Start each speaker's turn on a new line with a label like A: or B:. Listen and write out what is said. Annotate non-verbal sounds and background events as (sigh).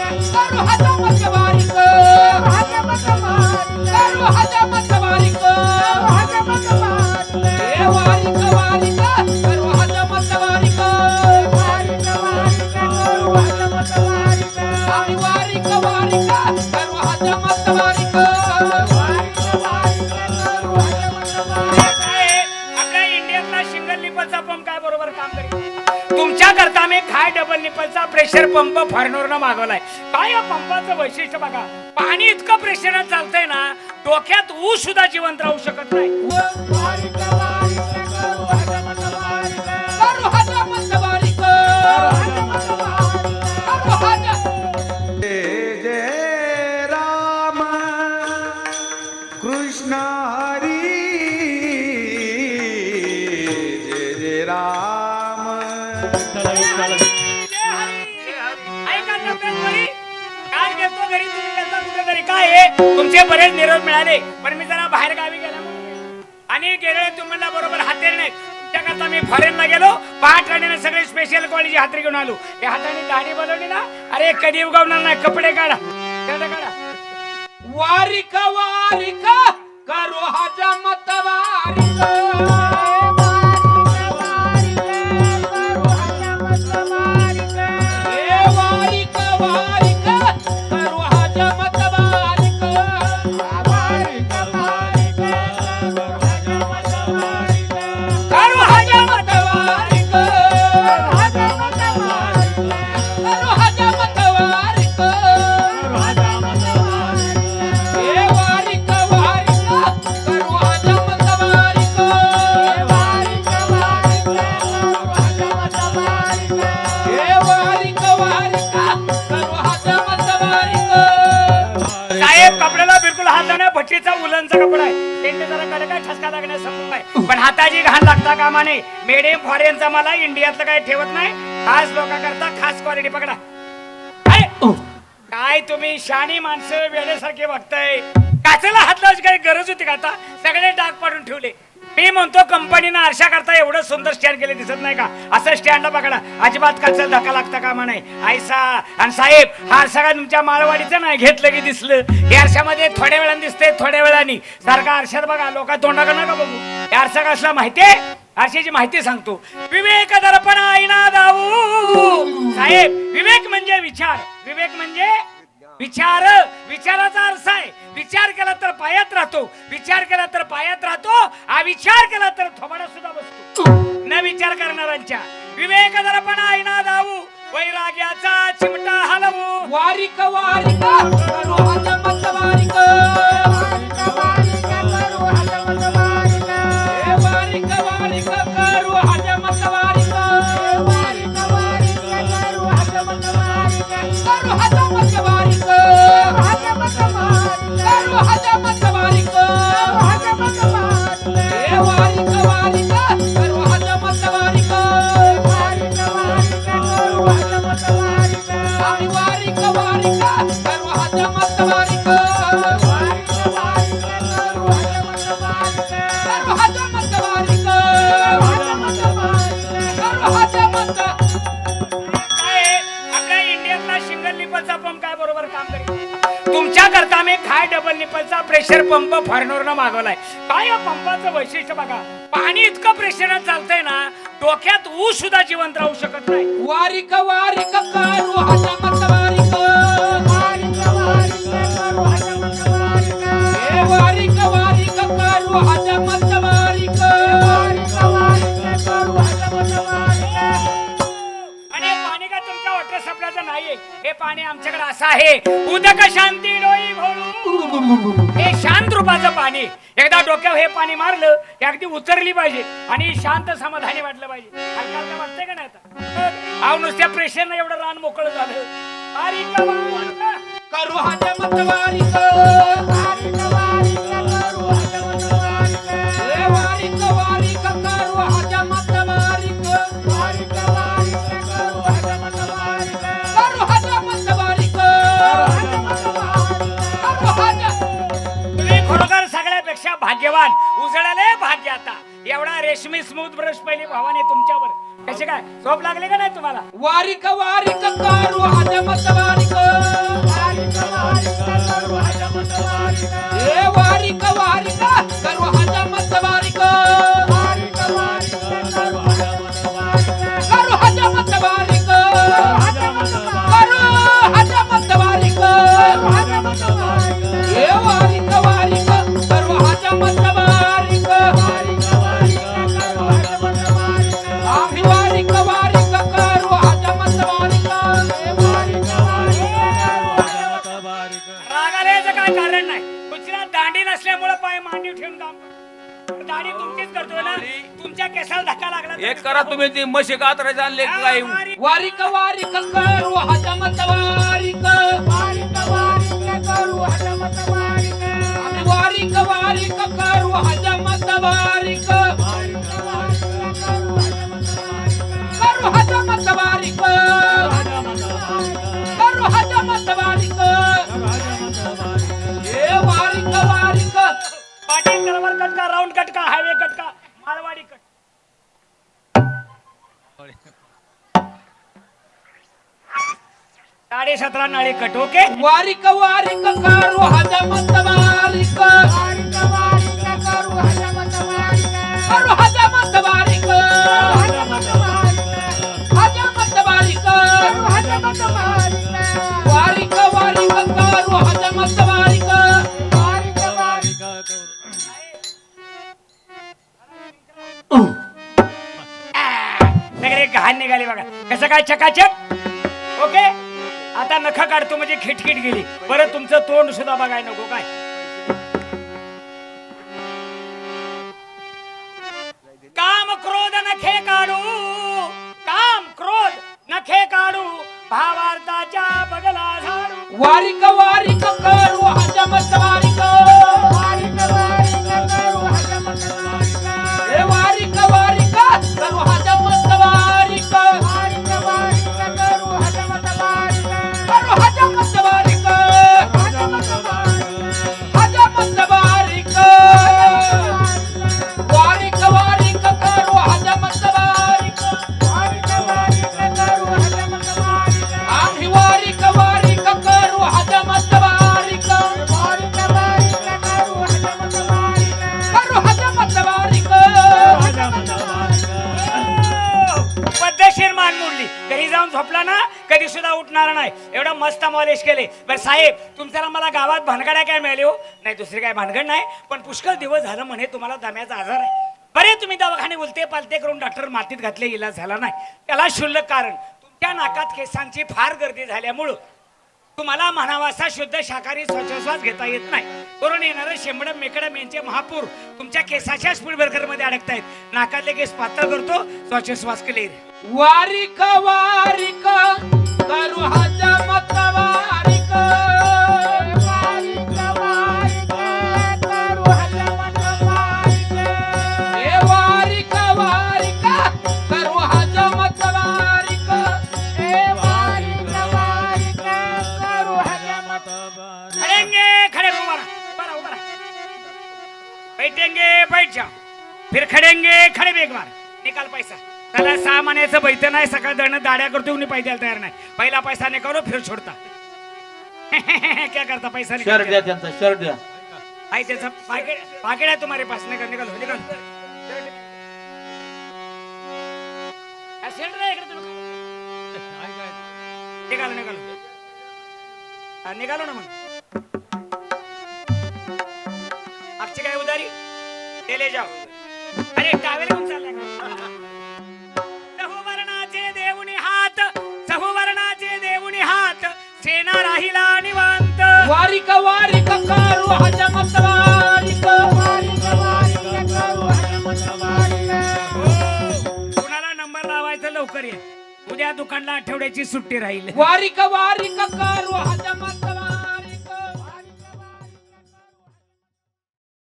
A: करू हजामत बारीक करू. हजामत बारीक
B: प्रेशर पंप फॉरेनरनं मागवलाय. काय या पंपाचं वैशिष्ट्य बघा? पाणी इतकं प्रेशरात चालतंय ना डोक्यात ऊस सुद्धा जिवंत राहू शकत नाही. आहे. तुमचे बरेच निरोप मिळाले. पण मी जरा बाहेर गावी गेला आणि गेले तुम्हाला बरोबर हातेर नाही. त्याकरता मी फॉरेनला गेलो. पहाट राणीने सगळे स्पेशल क्वालिटी हातरी घेऊन आलो. या हाताने दाढी बनवली ना? अरे कधी उगवणार नाही. कपडे काढा. तेवढं काढा.
A: वारिक वारिक करू हजामत वारिक
B: त्यांनी जरा कडे काय ठसका लागण्यास संभव आहे पण हाताची घाण लागता कामा नये मेड इन फॉरेनचा मला इंडियातलं काही ठेवत नाही. खास लोकांकरता खास क्वालिटी पकडा? काय तुम्ही शाणी माणसं वेळेसारखे बघताय काचेला हात लावायची काही गरज होती का आता? सगळे डाग पाडून ठेवले. मी म्हणतो कंपनीनं आरशा करता एवढं सुंदर स्टँड केले दिसत नाही का? असं स्टँड पकडा अजिबात काचा धक्का लागता कामा नाही आयसा आणि साहेब हा सगळा तुमच्या माळवाडीचं नाही? घेतलं की दिसलं. या आरशामध्ये थोड्या वेळाने दिसते थोड्या वेळाने. सारखा आरशात बघा लोक तोंडाकडे नका बघू. हे आरसा कसला माहितीये आरशाची माहिती सांगतो. विवेक दर्पण आईना दाऊ. साहेब विवेक म्हणजे विचार. विवेक म्हणजे विचार विचाराचा अर्थ आहे. विचार केला तर पायात राहतो. विचार केला तर पायात राहतो. हा विचार केला तर थोबाडा सुद्धा बसतो. न विचार करणाऱ्यांच्या. विवेक दर्पण आईना दाऊ. वैराग्याचा चिमटा हलवू
A: वारिक वारिक
B: प्रेशर पंप फॉरेनरनं मागवलाय. काय या पंपाचं वैशिष्ट्य बघा? पाणी इतकं प्रेशर चालतंय ना डोक्यात ऊस सुद्धा जिवंत राहू शकत नाही.
A: वारिक वारिक कारू हजामत
B: आहे. हे पाणी आमच्याकडे असं आहे. उदक शांती डोई भरू हे शांत रूपाचं पाणी. एकदा डोक्यावर हे पाणी मारलं की अगदी उतरली पाहिजे आणि शांत समाधानी वाटलं पाहिजे. हलका वाटतंय का नाही आता? अहो नुसत्या प्रेशरनं एवढं रान मोकळं झालं.
A: करू हजामत वारिक
B: भाग्यवान. उजळाले भाग्य आता. एवढा रेशमी स्मूथ ब्रश पहिली भावाने तुमच्यावर. कसे काय? झोप लागले का नाही तुम्हाला?
A: वारिक वारिक करू हजमत वारिक. ए वारिक वारिक. करू हजमत
B: काम. करतो. दाढी तुमचीच करतोय ना? तुमच्या केसाला धक्का लागला तर
C: एक करा तुम्ही ती म्हशी कातरायचं आणले
B: हा,
C: काय
A: वारिक वारिक करू हजमत वारिक. वारिक वारिक करू हजमत वारिक. करू हजमत वारिक. करू हजमत वारिक.
B: पाटील कटका राऊंड कटका हायवे कटका मालवाडी कट. साडे सतरा नाळे कट ओके
A: वारिक वारिक करू
B: घाण निघाली बघा. कसं काय चकाचक ओके? आता नख काढतो म्हणजे खिटखिट गेली. परत तुमचं तोंड सुद्धा बघाय नको काय? काम क्रोध नखे काढू. काम क्रोध नखे काढू. भावार्थाच्या बगला झाडू.
A: वारिक वारिक करू हजमत वारिक
B: झोपला ना कधी सुद्धा उठणार नाही. एवढं मस्त मॉलिश केले. बरं साहेब तुमच्याला मला गावात भानगड्या काय मिळाली हो? नाही दुसरी काय भानगड नाही पण पुष्कळ दिवस झालं म्हणे तुम्हाला दम्याचा आजार आहे. बरे तुम्ही दवाखाने उलते पालते करून डॉक्टर मातीत घातले इलाज झाला नाही. त्याला शुल्लक कारण तुमच्या नाकात केसांची फार गर्दी झाल्यामुळं तुम्हाला म्हणावासा शुद्ध शाकाहारी श्वासोश्वास घेता येत नाही. करून येणारं शेंबडं मेकडं यांचे महापूर तुमच्या केसाच्या स्पीडमध्ये अडकतायत. नाकातले केस पातळ करतो श्वासोश्वास क्लिअर
A: वारिक वारिक करू हजमत
B: मतवा महिन्याचं बैठ नाही सकाळ दळणं दाड्या करतो कोणी पैसे तयार नाही. पहिला पैसा निकालो फिर छोडता. (laughs) क्या करता पैसा
C: शर्ट द्या त्यांचा शर्ट द्या.
B: आई त्याचं पाकिट पाकिट आहे तुम्हारे पास. निकाल निकाल निकाल शर्ट नाही. निकालो निकालो हा, निकालो ना मग. आपची काय उदारी? ते ले जाओ. अरे टावेल घेऊन चाललाय
A: वारिक वारिक करू हजमत वारिक
B: कुणाला नंबर लावायचा लवकर ये. उद्या दुकानला आठवड्याची सुट्टी राहील.
A: वारिक वारिक करू हजमत